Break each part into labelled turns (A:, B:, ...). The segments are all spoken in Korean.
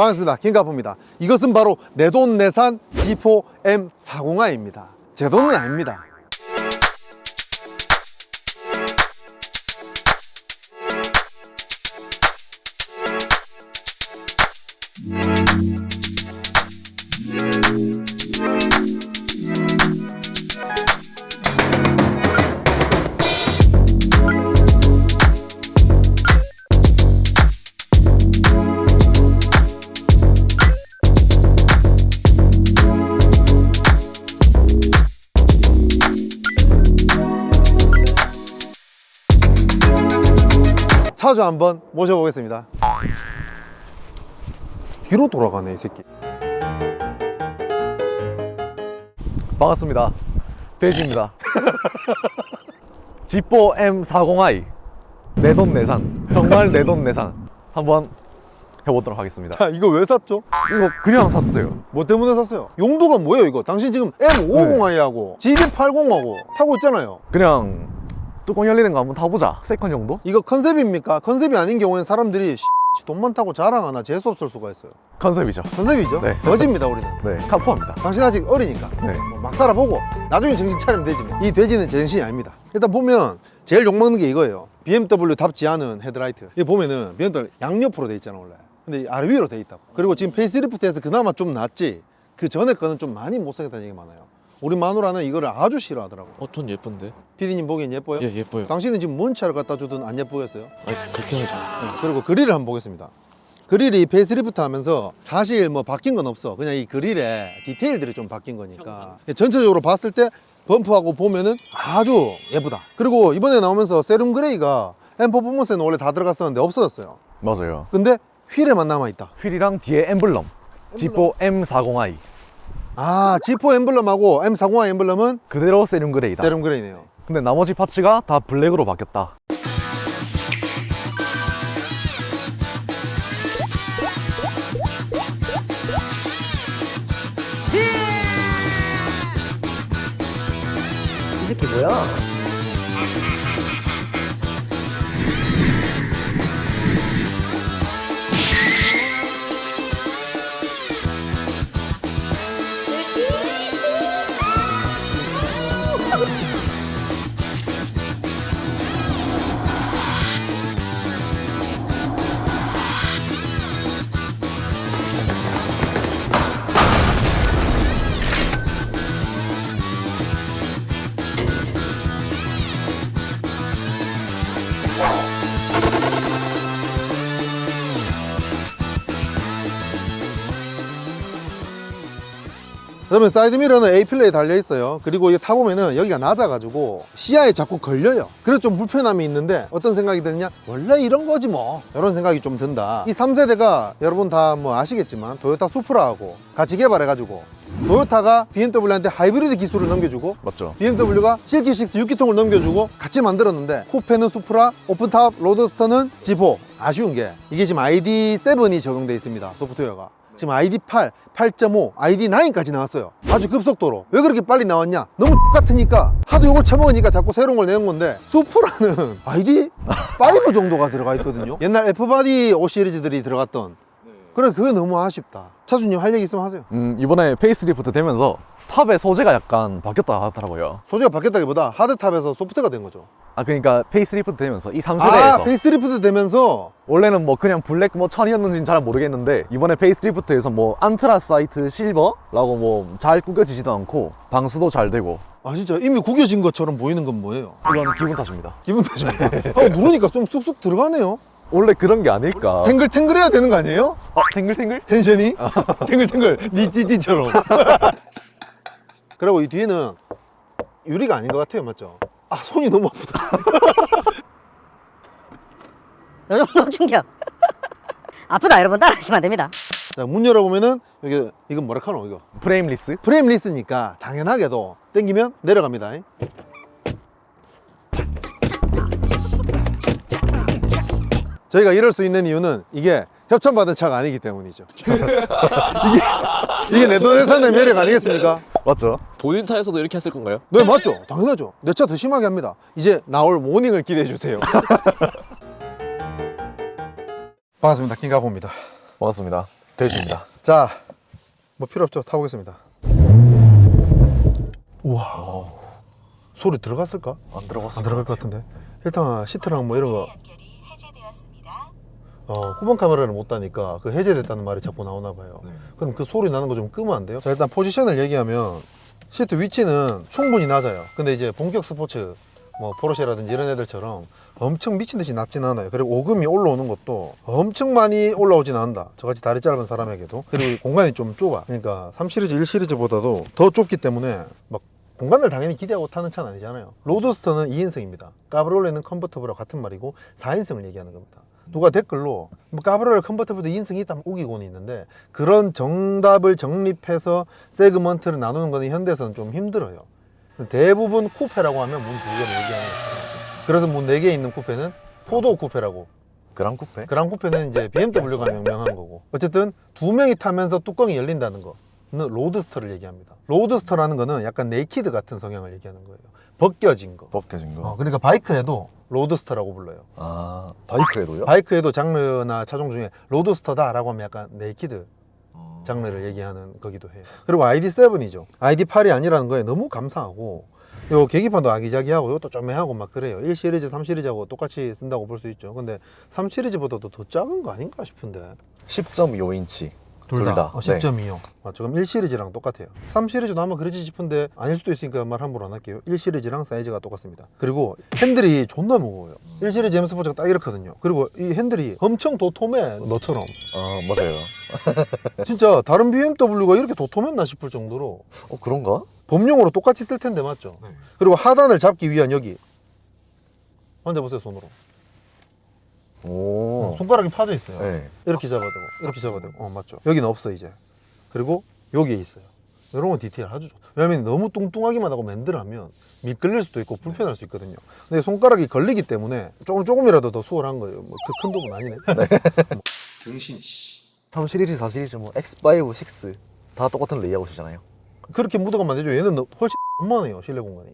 A: 반갑습니다. 김가포입니다. 이것은 바로 내돈내산 G4 M40i입니다. 제 돈은 아닙니다. 차주 한번 모셔보겠습니다. 뒤로 돌아가네 이 새끼.
B: 반갑습니다. 돼지입니다. 지뽀 M40i 내돈내산 정말 내돈내산 한번 해보도록 하겠습니다.
A: 자 이거 왜 샀죠?
B: 이거 그냥 샀어요.
A: 뭐 때문에 샀어요? 용도가 뭐예요 이거? 당신 지금 M550i하고 GB80하고 타고 있잖아요.
B: 그냥 뚜껑 열리는 거 한번 타보자. 세컨 정도?
A: 이거 컨셉입니까? 컨셉이 아닌 경우에는 사람들이 씨, 돈 많다고 자랑하나 재수 없을 수가 있어요.
B: 컨셉이죠.
A: 컨셉이죠?
B: 네.
A: 거지입니다 우리는.
B: 네, 카푸합니다.
A: 당신 아직 어리니까
B: 네.
A: 뭐막 살아보고 나중에 정신 차리면 되지 뭐. 이 돼지는 제정신이 아닙니다 일단 보면 제일 욕먹는 게 이거예요 BMW답지 않은 헤드라이트 이 보면은 BMW 양옆으로 돼 있잖아 원래 근데 이 아래 위로 돼 있다고 그리고 지금 페이스리프트에서 그나마 좀 낫지 그 전에 거는 좀 많이 못생겼다는 얘기 많아요 우리 마누라는 이거를 아주 싫어하더라고
C: 어, 전 예쁜데.
A: 피디님 보기엔 예뻐요?
C: 예, 예뻐요.
A: 당신은 지금 뭔 차를 갖다 주든 안 예쁘겠어요?
C: 아, 그렇게 하죠.
A: 네, 그리고 그릴을 한번 보겠습니다. 그릴이 페이스리프트 하면서 사실 뭐 바뀐 건 없어. 그냥 이 그릴의 디테일들이 좀 바뀐 거니까. 전체적으로 봤을 때 범프하고 보면은 아주 예쁘다. 그리고 이번에 나오면서 세rum 그레이가 M 퍼포먼스에는 원래 다 들어갔었는데 없어졌어요.
B: 맞아요.
A: 근데 휠에만 남아있다.
B: 휠이랑 뒤에 엠블럼. 지뽀 M40i
A: 아, G4 엠블럼하고 M40i 엠블럼은
B: 그대로 세륨 그레이다.
A: 세rum 그레이네요.
B: 근데 나머지 파츠가 다 블랙으로 바뀌었다.
D: 이 새끼 뭐야?
A: 그러면 사이드 미러는 A필러에 달려 있어요. 그리고 이게 타 보면은 여기가 낮아가지고 시야에 자꾸 걸려요. 그래서 좀 불편함이 있는데 어떤 생각이 드느냐? 원래 이런 거지 뭐. 이런 생각이 좀 든다. 이 3세대가 여러분 다 뭐 아시겠지만 토요타 수프라하고 같이 개발해가지고 토요타가 BMW한테 하이브리드 기술을 넘겨주고
B: 맞죠?
A: BMW가 실키6 6기통을 넘겨주고 같이 만들었는데 쿠페는 수프라, 오픈탑, 로드스터는 G4 아쉬운 게 이게 지금 ID7이 적용돼 있습니다 소프트웨어가 지금 ID8, 8.5, ID9까지 나왔어요. 아주 급속도로. 왜 그렇게 빨리 나왔냐? 너무 똑같으니까. 하도 이걸 쳐먹으니까 자꾸 새로운 걸 내는 건데 수프라는 ID5 정도가 들어가 있거든요? 옛날 F바디 5 시리즈들이 들어갔던 그래 그게 너무 아쉽다 차주님 할 얘기 있으면 하세요
B: 음, 이번에 페이스리프트 되면서 탑의 소재가 약간 바뀌었다 하더라고요.
A: 소재가 바뀌었다기보다 하드탑에서 소프트가 된 거죠
B: 아 그러니까 페이스리프트 되면서
A: 이아
B: 3세대에서
A: 페이스리프트 되면서
B: 원래는 뭐 그냥 블랙 뭐 천이었는지는 잘 모르겠는데 이번에 페이스리프트에서 뭐 안트라사이트 실버라고 뭐 잘 구겨지지도 않고 방수도 잘 되고
A: 아 진짜 이미 구겨진 것처럼 보이는 건 뭐예요?
B: 이건 기분 탓입니다.
A: 기분 탓입니까? 하고 누르니까 좀 쑥쑥 들어가네요
B: 원래 그런 게 아닐까.
A: 탱글탱글해야 되는 거 아니에요?
B: 어, 탱글탱글?
A: 텐션이? 탱글탱글 니 찌찌처럼 그리고 이 뒤에는 유리가 아닌 것 같아요 맞죠? 아 손이 너무 아프다
D: 요 정도 충격. 아프다 여러분 따라하시면 안 됩니다.
A: 자, 문 열어보면은 여기 이건 뭐라 카노 이거
B: 프레임 리스?
A: 프레임 리스니까 당연하게도 땡기면 내려갑니다 저희가 이럴 수 있는 이유는 이게 협찬받은 차가 아니기 때문이죠 이게, 이게 내 돈에 사는 매력 아니겠습니까?
B: 맞죠?
C: 본인 차에서도 이렇게 했을 건가요?
A: 네 맞죠 당연하죠 내 차 더 심하게 합니다 이제 나올 모닝을 기대해 주세요 반갑습니다 김가보입니다
B: 반갑습니다. 되십니다.
A: 자, 뭐 필요 없죠. 타보겠습니다. 우와. 소리 들어갔을까?
B: 안 들어갔어.
A: 안 들어갈 것 같은데. 일단 시트랑 뭐 이런 거
E: 연결이 해제되었습니다.
A: 어, 후방 카메라를 못 다니까 그 해제됐다는 말이 자꾸 나오나 봐요.
B: 네.
A: 그럼 그 소리 나는 거 좀 끄면 안 돼요? 자, 일단 포지션을 얘기하면 시트 위치는 충분히 낮아요. 근데 이제 본격 스포츠 뭐 포르쉐라든지 이런 애들처럼 엄청 미친 듯이 낮진 않아요. 그리고 오금이 올라오는 것도 엄청 많이 올라오진 않는다. 저같이 다리 짧은 사람에게도. 그리고 공간이 좀 좁아. 그러니까 3 시리즈, 1 시리즈보다도 더 좁기 때문에 막 공간을 당연히 기대하고 타는 차는 아니잖아요. 로드스터는 2인승입니다. 까브롤레는 컨버터블하고 같은 말이고 4인승을 얘기하는 겁니다. 누가 댓글로 뭐 까브롤레 컨버터블도 2인승이 있다면 우기고는 있는데 그런 정답을 정립해서 세그먼트를 나누는 거는 현대에서는 좀 힘들어요. 대부분 쿠페라고 하면 문 두 개를 얘기하는 거예요. 그래서 문 네 개 있는 쿠페는 포도 쿠페라고
B: 그랑 쿠페?
A: 그랑 쿠페는 이제 BMW가 명명한 거고 어쨌든 두 명이 타면서 뚜껑이 열린다는 거는 로드스터를 얘기합니다 로드스터라는 거는 약간 네이키드 같은 성향을 얘기하는 거예요 벗겨진 거
B: 벗겨진 거.
A: 어, 그러니까 바이크에도 로드스터라고 불러요
B: 아 바이크에도요?
A: 바이크에도 장르나 차종 중에 로드스터다라고 하면 약간 네이키드
B: 어.
A: 장르를 얘기하는 거기도 해요. 그리고 ID7이죠. ID8이 아니라는 거에 너무 감사하고 요 계기판도 아기자기하고 이것도 쪼매하고 막 그래요. 1시리즈, 3시리즈하고 똑같이 쓴다고 볼 수 있죠. 근데 3시리즈보다도 더 작은 거 아닌가 싶은데.
B: 10.25인치. 둘둘
A: 다.
B: 다.
A: 어, 10.25. 맞죠. 그럼 1시리즈랑 똑같아요. 3시리즈도 아마 그러지 싶은데 아닐 수도 있으니까 말 함부로 안 할게요. 1시리즈랑 사이즈가 똑같습니다. 그리고 핸들이 존나 무거워요. 1시리즈 M 스포츠가 딱 이렇거든요. 그리고 이 핸들이 엄청 도톰해. 너처럼.
B: 아 맞아요.
A: 진짜 다른 BMW가 이렇게 도톰했나 싶을 정도로
B: 어 그런가?
A: 범용으로 똑같이 쓸 텐데 맞죠?
B: 네.
A: 그리고 하단을 잡기 위한 여기 만져보세요 손으로
B: 오.
A: 손가락이 파져 있어요.
B: 네.
A: 이렇게 잡아야 되고 이렇게 잡아야 되고. 어 맞죠. 여기는 없어 이제. 그리고 여기에 있어요. 이런 건 디테일 아주 좋아 왜냐면 너무 뚱뚱하기만 하고 맨들하면 미끌릴 수도 있고 불편할 수 있거든요. 근데 손가락이 걸리기 때문에 조금 조금이라도 더 수월한 거예요. 뭐 그큰 돈은 아니네. 등신 씨.
B: 3 시리즈, 4 시리즈, 뭐 X5, 6. 다 똑같은 레이아웃이잖아요.
A: 그렇게 묻어가면 안 되죠 얘는 너- 훨씬 만해요 실내 공간이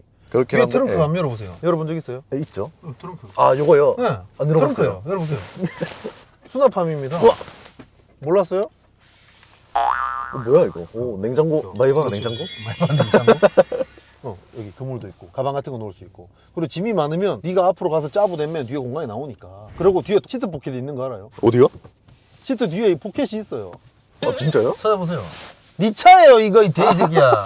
B: 그렇게
A: 뒤에 트렁크 한번 열어보세요 열어본 적 있어요?
B: 예, 있죠.
A: 어, 트렁크
B: 아 요거요.
A: 네.
B: 안 열어봤어요.
A: 트렁크요. 열어보세요. 수납함입니다.
B: 우와.
A: 몰랐어요?
B: 어, 뭐야 이거? 오 냉장고. 마이바가 냉장고?
A: 어, 여기 그물도 있고 가방 같은 거 놓을 수 있고 그리고 짐이 많으면 네가 앞으로 가서 짜부대면 뒤에 공간이 나오니까 그리고 뒤에 시트 포켓이 있는 거 알아요?
B: 어디요?
A: 시트 뒤에 이 포켓이 있어요
B: 아 진짜요?
A: 찾아보세요 네 차예요 이거 이 돼지새끼야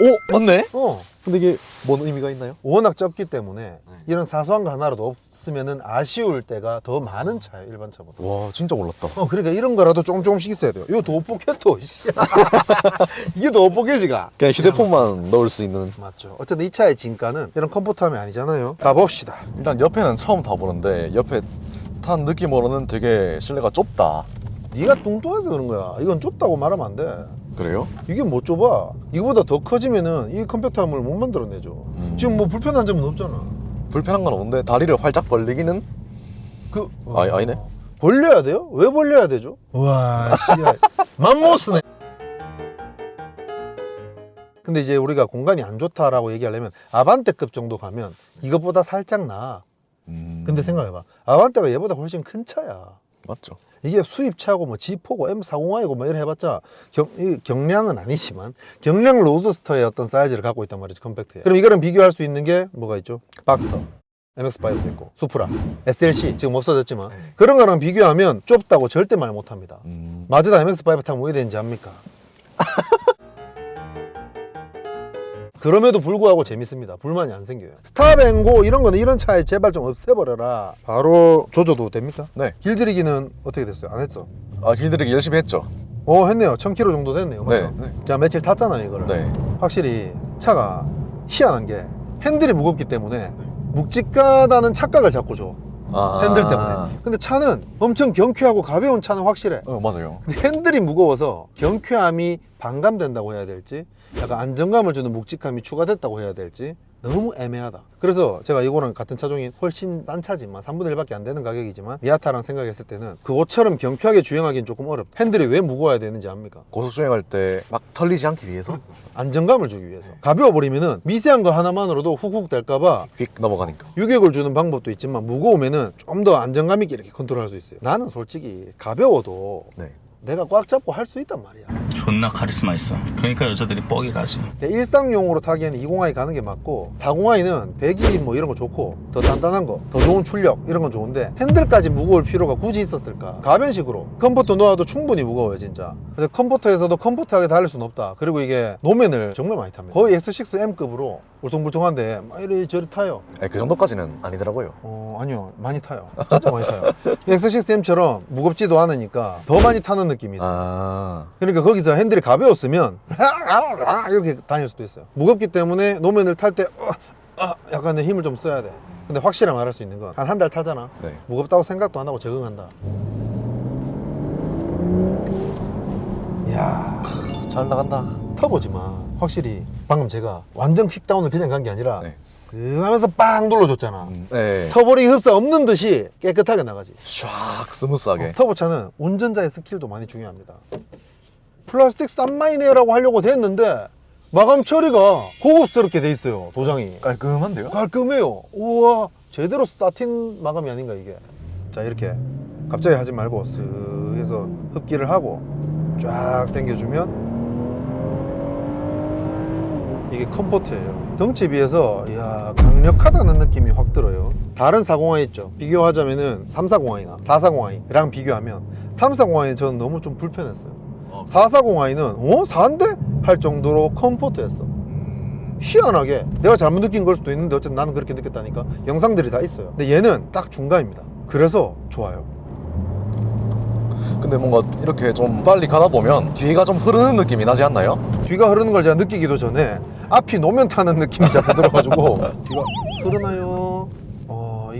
B: 오 맞네.
A: 어
B: 근데 이게 뭔 의미가 있나요?
A: 워낙 적기 때문에 이런 사소한 거 하나라도 없으면은 아쉬울 때가 더 많은 차예요 일반 차보다
B: 와 진짜 몰랐다.
A: 어 그러니까 이런 거라도 조금 조금씩 있어야 돼요 이거 도포켓도 씨. 이게 도포켓이가
B: 그냥 휴대폰만 넣을 수 있는.
A: 맞죠. 어쨌든 이 차의 진가는 이런 컴포트함이 아니잖아요. 가봅시다.
B: 일단 옆에는 처음 타보는데 옆에 탄 느낌으로는 되게 실내가 좁다.
A: 네가 뚱뚱해서 그런 거야. 이건 좁다고 말하면 안 돼.
B: 그래요?
A: 이게 못 좁아. 이거보다 더 커지면은 이 컴팩트함을 못 만들어내죠.
B: 음.
A: 지금 뭐 불편한 점은 없잖아.
B: 불편한 건 없는데 다리를 활짝 벌리기는
A: 그
B: 아, 아니네.
A: 벌려야 돼요? 왜 벌려야 되죠? 와. 맘모스네. 근데 이제 우리가 공간이 안 좋다라고 얘기하려면 아반떼급 정도 가면 이것보다 살짝 나아.
B: 음,
A: 근데 생각해봐. 아반떼가 얘보다 훨씬 큰 차야.
B: 맞죠.
A: 이게 수입차고 뭐 G4고 M40i고 뭐 이래 해봤자 경, 이 경량은 아니지만 경량 로드스터의 어떤 사이즈를 갖고 있단 말이죠 컴팩트에 그럼 이거랑 비교할 수 있는 게 뭐가 있죠? 박스터 MX5도 있고 수프라 SLC 지금 없어졌지만 그런 거랑 비교하면 좁다고 절대 말 못합니다
B: 음,
A: 마즈다 MX5 타면 왜 되는지 압니까? 그럼에도 불구하고 재밌습니다. 불만이 안 생겨요. 스탑앤고 이런 거는 이런 차에 제발 좀 없애버려라. 바로 조져도 됩니까?
B: 네.
A: 길들이기는 어떻게 됐어요? 안 했어?
B: 아 길들이기 열심히 했죠.
A: 어 했네요 1000km 정도 됐네요
B: 네,
A: 맞죠?
B: 네.
A: 자 며칠 탔잖아요 이거를
B: 네.
A: 확실히 차가 희한한 게 핸들이 무겁기 때문에 묵직하다는 착각을 자꾸 줘
B: 아,
A: 핸들 때문에 근데 차는 엄청 경쾌하고 가벼운 차는 확실해
B: 어 맞아요.
A: 근데 핸들이 무거워서 경쾌함이 반감된다고 해야 될지 약간 안정감을 주는 묵직함이 추가됐다고 해야 될지 너무 애매하다 그래서 제가 이거랑 같은 차종이 훨씬 싼 차지만 3분의 1밖에 안 되는 가격이지만 미아타랑 생각했을 때는 그것처럼 경쾌하게 주행하기는 조금 어렵다 핸들이 왜 무거워야 되는지 압니까?
B: 고속 주행할 때 막 털리지 않기 위해서
A: 안정감을 주기 위해서 가벼워 버리면 은 미세한 거 하나만으로도 훅훅 될까봐
B: 휙 넘어가니까.
A: 유격을 주는 방법도 있지만 무거우면 은 좀 더 안정감 있게 이렇게 컨트롤할 수 있어요 나는 솔직히 가벼워도
B: 네.
A: 내가 꽉 잡고 할 수 있단 말이야.
F: 존나 카리스마 있어. 그러니까 여자들이 뻑이 가지.
A: 그러니까 일상용으로 타기에는 20i 가는 게 맞고 40i는 배기 뭐 이런 거 좋고 더 단단한 거, 더 좋은 출력 이런 건 좋은데 핸들까지 무거울 필요가 굳이 있었을까? 가변식으로 컴포터 놓아도 충분히 무거워요 진짜. 근데 컴포터에서도 컴포트하게 달릴 수는 없다. 그리고 이게 노면을 정말 많이 탑니다. 거의 S6M급으로 울퉁불퉁한데 막 이리 저리 타요.
B: 네, 그 정도까지는 아니더라고요.
A: 어 아니요 많이 타요. 진짜 많이 타요. X6M처럼 무겁지도 않으니까 더 많이 타는 느낌이 있어요.
B: 아,
A: 그러니까 거기서 핸들이 가벼웠으면 이렇게 다닐 수도 있어요. 무겁기 때문에 노면을 탈때 어, 약간의 힘을 좀 써야 돼. 근데 확실히 말할 수 있는 건 한 한 달 타잖아.
B: 네.
A: 무겁다고 생각도 안 하고 적응한다. 이야
B: 잘 나간다.
A: 터보지만 확실히 방금 제가 완전 킥다운을 그냥 간 게 아니라
B: 네.
A: 쓱 하면서 빵 눌러줬잖아.
B: 음, 네.
A: 터보링 흡사 없는 듯이 깨끗하게 나가지.
B: 샥 스무스하게.
A: 어, 터보차는 운전자의 스킬도 많이 중요합니다. 플라스틱 쌈마이네라고 하려고 됐는데 마감 처리가 고급스럽게 돼 있어요. 도장이
B: 깔끔한데요?
A: 깔끔해요. 우와 제대로 사틴 마감이 아닌가 이게. 자 이렇게 갑자기 하지 말고 쓱 해서 흡기를 하고 쫙 당겨주면 이게 컴포트예요. 덩치에 비해서 이야 강력하다는 느낌이 확 들어요. 다른 450i 있죠. 비교하자면은 340i나 440i랑 비교하면 340i 저는 너무 좀 불편했어요. 440i는 어? 4인데? 할 정도로 컴포트했어. 희한하게 내가 잘못 느낀 걸 수도 있는데 어쨌든 나는 그렇게 느꼈다니까 영상들이 다 있어요. 근데 얘는 딱 중간입니다. 그래서 좋아요.
B: 근데 뭔가 이렇게 좀 빨리 가다 보면 뒤가 좀 흐르는 느낌이 나지 않나요?
A: 뒤가 흐르는 걸 제가 느끼기도 전에 앞이 노면 타는 느낌이 자꾸 들어가지고 뒤가 흐르나요?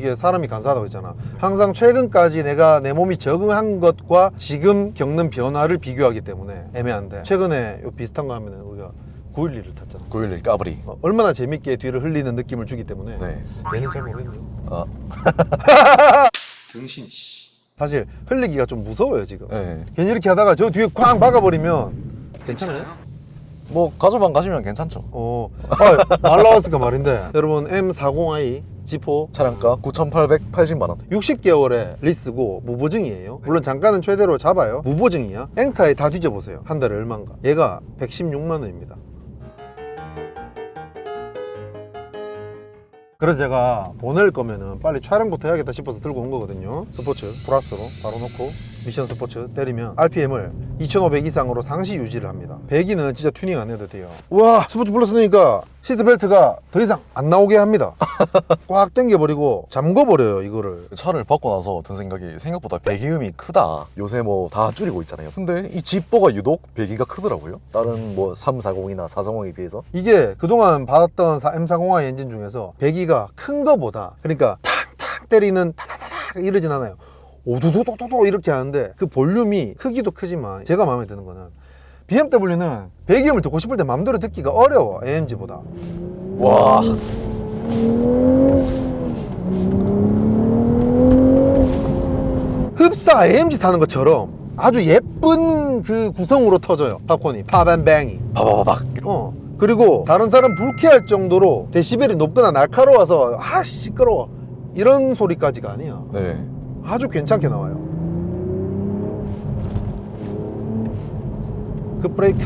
A: 어 이게 사람이 간사하다고 했잖아 항상 최근까지 내가 내 몸이 적응한 것과 지금 겪는 변화를 비교하기 때문에 애매한데 최근에 요 비슷한 거 하면은 우리가 911을 탔잖아
B: 911 까브리.
A: 어, 얼마나 재밌게 뒤를 흘리는 느낌을 주기 때문에
B: 네.
A: 얘는 잘 모르겠네요
B: 아,
A: 등신 사실 흘리기가 좀 무서워요 지금
B: 네.
A: 괜히 이렇게 하다가 저 뒤에 쾅 박아버리면 괜찮아요?
B: 뭐 가져만 가시면 괜찮죠.
A: 어, 아, 말 나왔으니까 말인데. 여러분 M40i G4
B: 차량가 9,880만 원.
A: 60개월의 리스고 무보증이에요. 물론 잠깐은 최대로 잡아요. 무보증이야. 엔카에 다 뒤져보세요. 한 달에 얼마인가. 얘가 116만 원입니다. 그래서 제가 보낼 거면은 빨리 촬영부터 해야겠다 싶어서 들고 온 거거든요. 스포츠 플러스로 바로 놓고 미션 스포츠 때리면 RPM을 2500 이상으로 상시 유지를 합니다 배기는 진짜 튜닝 안 해도 돼요 우와 스포츠 플러스 넣으니까 시트벨트가 더 이상 안 나오게 합니다 꽉 당겨버리고 잠궈버려요 이거를
B: 차를 바꿔 나서 든 생각이 생각보다 배기음이 크다. 요새 뭐 다 줄이고 있잖아요. 근데 이 지퍼가 유독 배기가 크더라고요. 다른 뭐 340이나 440에 비해서.
A: 이게 그동안 받았던 M405i 엔진 중에서 배기가 큰 거보다 그러니까 탁탁 때리는 타다다닥 이러진 않아요 오도도도도도 이렇게 하는데 그 볼륨이 크기도 크지만 제가 마음에 드는 거는 BMW는 배기음을 듣고 싶을 때 마음대로 듣기가 어려워 AMG보다
B: 와.
A: 흡사 AMG 타는 것처럼 아주 예쁜 그 구성으로 터져요 팝콘이 팝앤뱅이
B: 바바바박.
A: 어 그리고 다른 사람 불쾌할 정도로 데시벨이 높거나 날카로워서 아 시끄러워 이런 소리까지가 아니야
B: 네.
A: 아주 괜찮게 나와요. 그 브레이크.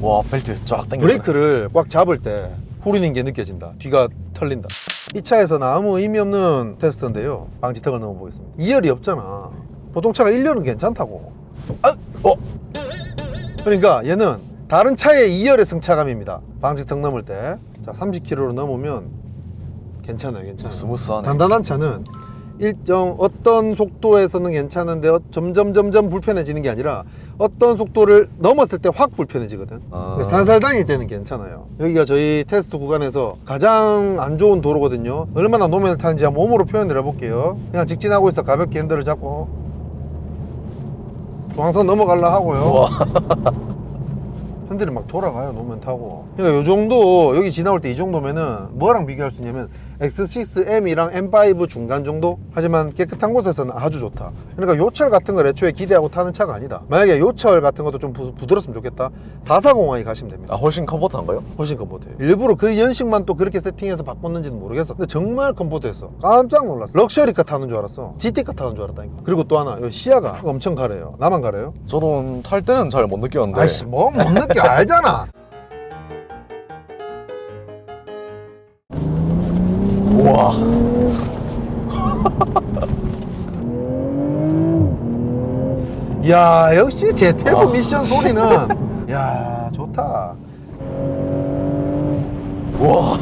B: 와 벨트 쫙 당겨.
A: 브레이크를 꽉 잡을 때 후리는 게 느껴진다. 뒤가 털린다. 이 차에서 아무 의미 없는 테스트인데요. 방지턱을 넣어보겠습니다. 2열이 없잖아. 보통 차가 1열은 괜찮다고. 아, 어. 그러니까 얘는 다른 차의 2열의 승차감입니다. 방지턱 넘을 때자 30km로 넘으면 괜찮아요 괜찮아요.
B: 스무스하네.
A: 단단한 차는 일정 어떤 속도에서는 괜찮은데 어- 점점 점점 불편해지는 게 아니라 어떤 속도를 넘었을 때 확 불편해지거든.
B: 아.
A: 살살 다닐 때는 괜찮아요. 여기가 저희 테스트 구간에서 가장 안 좋은 도로거든요. 얼마나 노면을 타는지 한번 몸으로 표현을 해볼게요. 그냥 직진하고 있어 가볍게 핸들을 잡고 중앙선 넘어갈라 하고요. 핸들이 막 돌아가요 노면 타고. 그러니까 요 정도 여기 지나올 때 이 정도면은 뭐랑 비교할 수 있냐면 X6M이랑 M5 중간 정도? 하지만 깨끗한 곳에서는 아주 좋다. 그러니까 요철 같은 걸 애초에 기대하고 타는 차가 아니다. 만약에 요철 같은 것도 좀 부, 부드러웠으면 좋겠다. 440i 가시면 됩니다.
B: 아 훨씬 컴포트한가요?
A: 훨씬 컴포트해요. 일부러 그 연식만 또 그렇게 세팅해서 바꿨는지는 모르겠어. 근데 정말 컴포트했어. 깜짝 놀랐어. 럭셔리카 타는 줄 알았어. GT카 타는 줄 알았다니까. 그리고 또 하나, 요 시야가 엄청 가려요. 나만 가려요?
B: 저는 탈 때는 잘 못 느꼈는데
A: 아이씨, 뭐 못 느껴 알잖아.
B: 우와.
A: 야 역시 제테브 미션 소리는. 야 좋다.
B: 우와.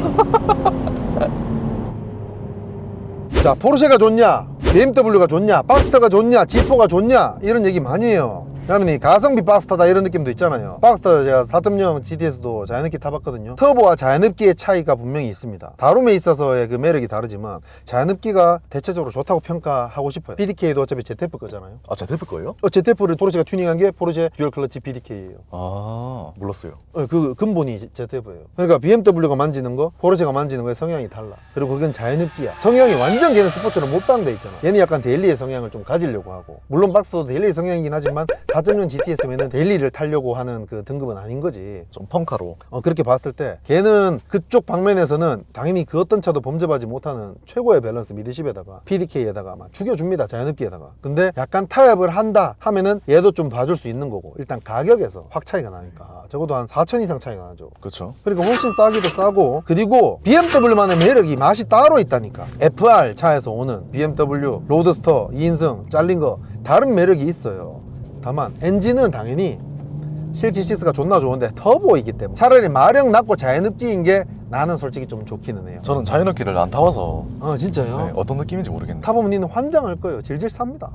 A: 자 포르쉐가 좋냐? BMW가 좋냐? 박스터가 좋냐? G4가 좋냐? 이런 얘기 많이 해요 이 가성비 박스터다 이런 느낌도 있잖아요 박스터 제가 4.0 GTS도 자연흡기 타봤거든요 터보와 자연흡기의 차이가 분명히 있습니다 다룸에 있어서의 그 매력이 다르지만 자연흡기가 대체적으로 좋다고 평가하고 싶어요 PDK도 어차피 ZF 거잖아요
B: 아 제테프 거예요?
A: 어, ZF를 포르쉐가 튜닝한 게 포르쉐 듀얼 클러치 PDK예요
B: 아 몰랐어요
A: 어, 그 근본이 ZF예요. 그러니까 BMW가 만지는 거, 포르쉐가 만지는 거의 성향이 달라. 그리고 그건 자연흡기야. 성향이 완전 걔는 스포츠로 몰빵돼 있잖아. 얘는 약간 데일리의 성향을 좀 가지려고 하고. 물론 박스도 데일리의 성향이긴 하지만 4.0 GTS면은 데일리를 타려고 하는 그 등급은 아닌 거지.
B: 좀 펑카로.
A: 어, 그렇게 봤을 때 걔는 그쪽 방면에서는 당연히 그 어떤 차도 범접하지 못하는 최고의 밸런스 미드십에다가 PDK에다가 막 죽여줍니다 자연흡기에다가. 근데 약간 타협을 한다 하면은 얘도 좀 봐줄 수 있는 거고 일단 가격에서 확 차이가 나니까. 적어도 한 4천 이상 차이가 나죠.
B: 그렇죠
A: 그러니까 훨씬 싸기도 싸고 그리고 BMW만의 매력이 맛이 따로 있다니까. FR 차에서 오는 BMW 로드스터 2인승 잘린 거 다른 매력이 있어요 다만 엔진은 당연히 실키시스가 존나 좋은데 터보이기 때문에 차라리 마력 낮고 자연흡기인 게 나는 솔직히 좀 좋기는 해요
B: 저는 자연흡기를 안 타봐서
A: 어 진짜요?
B: 네, 어떤 느낌인지 모르겠네요
A: 타보면 니는 환장할 거예요. 질질 삽니다.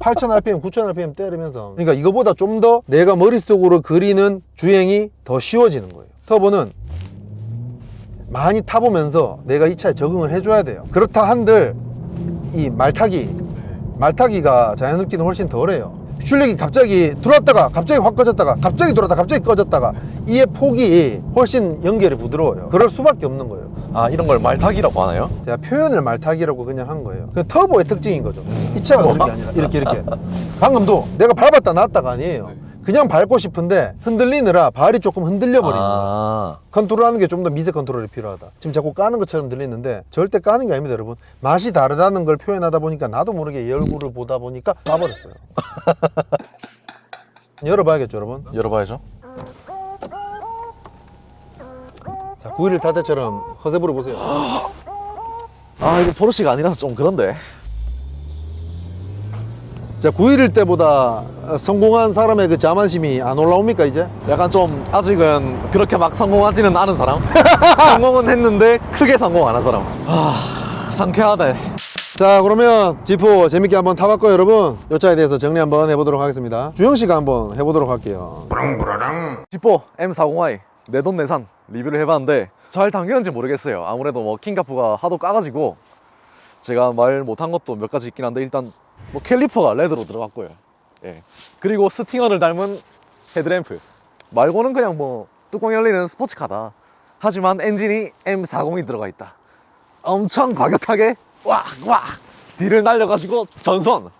A: 8,000rpm, 9,000rpm 때리면서. 그러니까 이거보다 좀 더 내가 머릿속으로 그리는 주행이 더 쉬워지는 거예요. 터보는 많이 타보면서 내가 이 차에 적응을 해줘야 돼요. 그렇다 한들 이 말타기, 말타기가 자연흡기는 훨씬 덜해요. 출력이 갑자기 들어왔다가 갑자기 확 꺼졌다가 갑자기 들어왔다가 갑자기 꺼졌다가 이의 폭이 훨씬 연결이 부드러워요. 그럴 수밖에 없는 거예요.
B: 아 이런 걸 말타기라고 하나요?
A: 제가 표현을 말타기라고 그냥 한 거예요. 그 터보의 특징인 거죠. 이 차가 그런 게 아니라 이렇게 이렇게. 방금도 내가 밟았다 놨다가 아니에요. 그냥 밟고 싶은데 흔들리느라 발이 조금 흔들려 버리는.
B: 아
A: 컨트롤하는 게 좀 더 미세 컨트롤이 필요하다. 지금 자꾸 까는 것처럼 들리는데 절대 까는 게 아닙니다, 여러분. 맛이 다르다는 걸 표현하다 보니까 나도 모르게 이 얼굴을 보다 보니까 까버렸어요. 열어봐야겠죠, 여러분.
B: 열어봐야죠
A: 자, 911탈 때처럼 허세 부려보세요.
B: 아 이거 포르쉐가 아니라서 좀 그런데
A: 자, 911 때보다 성공한 사람의 그 자만심이 안 올라옵니까, 이제?
B: 약간 좀 아직은 그렇게 막 성공하지는 않은 사람? 성공은 했는데 크게 성공 안 한 사람. 아 상쾌하다.
A: 자 그러면 지포 재밌게 한번 타봤고요 여러분. 이 차에 대해서 정리 한번 해보도록 하겠습니다. 주영 씨가 한번 해보도록 할게요.
B: 지포 M40i 내돈내산 리뷰를 해봤는데 잘 당겼는지 모르겠어요. 아무래도 뭐 킹가프가 하도 까가지고 제가 말 못한 것도 몇 가지 있긴 한데 일단 뭐 캘리퍼가 레드로 들어갔고요. 예. 그리고 스팅어를 닮은 헤드램프. 말고는 그냥 뭐 뚜껑 열리는 스포츠카다. 하지만 엔진이 M40이 들어가 있다. 엄청 과격하게 왁 왁 뒤를 날려가지고 전선